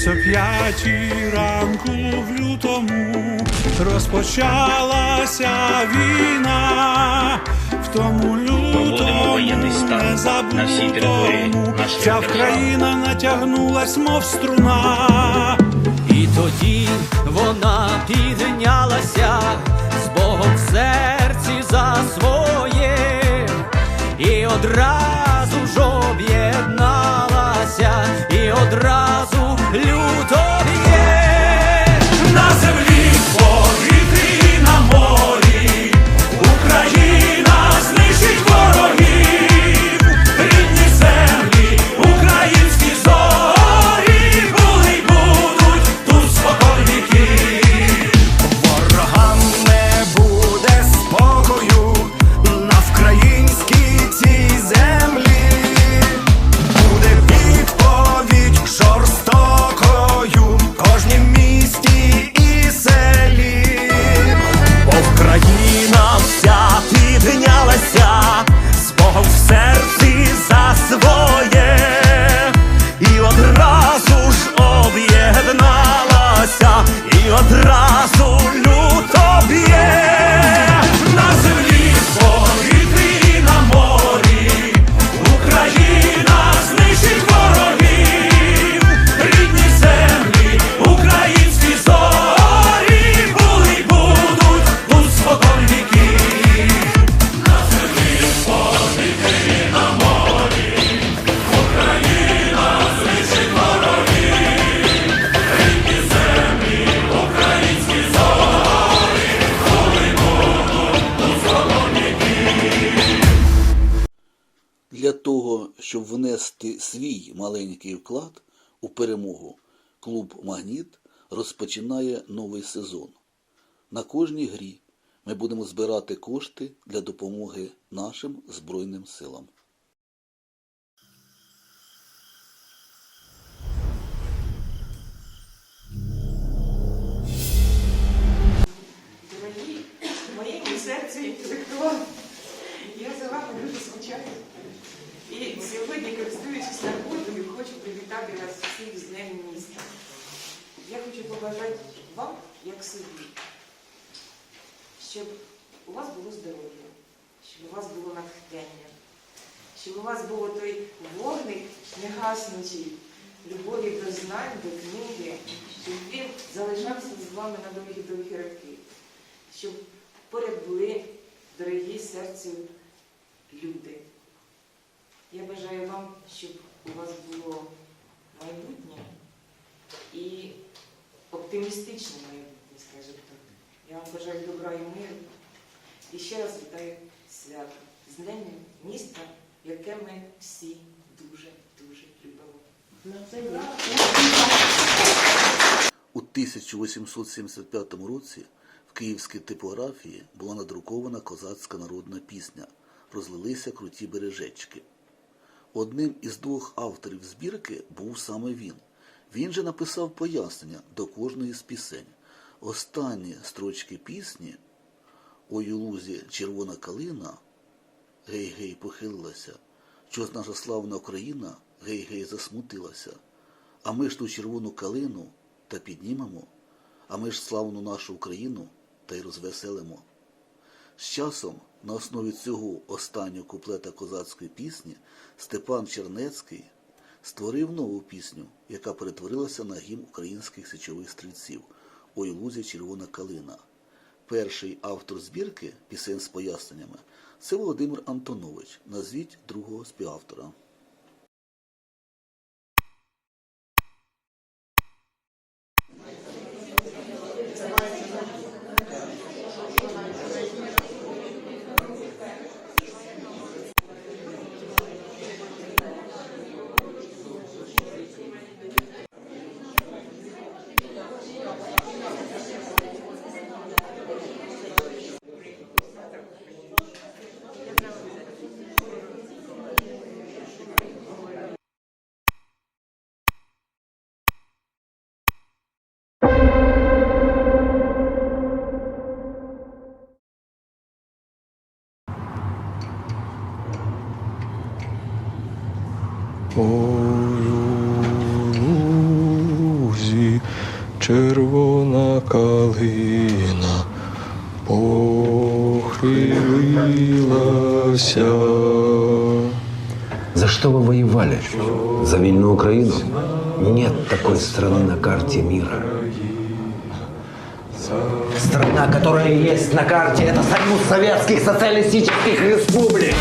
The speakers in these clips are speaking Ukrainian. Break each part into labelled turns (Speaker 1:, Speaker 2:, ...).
Speaker 1: Десь о п'ятій ранку в лютому розпочалася війна. В тому лютому
Speaker 2: воєнний стан на всій території
Speaker 1: незабутому
Speaker 2: нашої
Speaker 1: ця
Speaker 2: держави.
Speaker 1: натягнулась, мов струна.
Speaker 3: І тоді вона піднялася з Богом в серці за своє, і одразу одразу
Speaker 4: щоб внести свій маленький вклад у перемогу, клуб Магніт розпочинає новий сезон. На кожній грі ми будемо збирати кошти для допомоги нашим Збройним силам.
Speaker 5: Я за вами дуже скучаю. І сьогодні, користуючись нагодою, хочу привітати вас всіх з Днем міста. Я хочу побажати вам, як собі, щоб у вас було здоров'я, щоб у вас було натхнення, щоб у вас було той вогник негаснучий, любові до знань, до книги, щоб він залишався з вами на довгі-довгі роки щоб поряд були дорогі серцю люди. Я бажаю вам, щоб у вас було майбутнє і оптимістичне майбутнє, скажімо так. Я вам бажаю добра і миру. І ще раз вітаю свято з Днем міста, яке ми всі дуже-дуже любимо.
Speaker 4: У 1875 році в київській типографії була надрукована козацька народна пісня Розлилися круті бережечки. Одним із двох авторів збірки був саме він. Він же написав пояснення до кожної з пісень. Останні строчки пісні Ой у лузі червона калина, гей-гей похилилася, щось наша славна Україна, гей-гей засмутилася. А ми ж ту червону калину та піднімемо, а ми ж славну нашу Україну та й розвеселимо. З часом на основі цього останнього куплета козацької пісні Степан Чернецький створив нову пісню, яка перетворилася на гімн українських січових стрільців Ой лузі червона калина. Перший автор збірки пісень з поясненнями це Володимир Антонович. Назвіть другого співавтора.
Speaker 6: Червона калина похилилася.
Speaker 7: За что вы воевали? За вильную Украину? Нет такой страны на карте мира. Страна, которая есть на карте, это Союз Советских Социалистических Республик.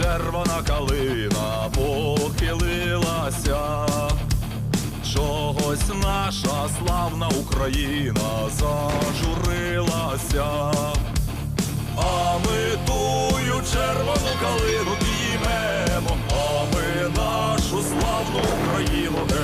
Speaker 8: червона калина похилилася, чогось наша славна Україна зажурилася, а ми тую червону калину п'ємо, а ми нашу славну Україну.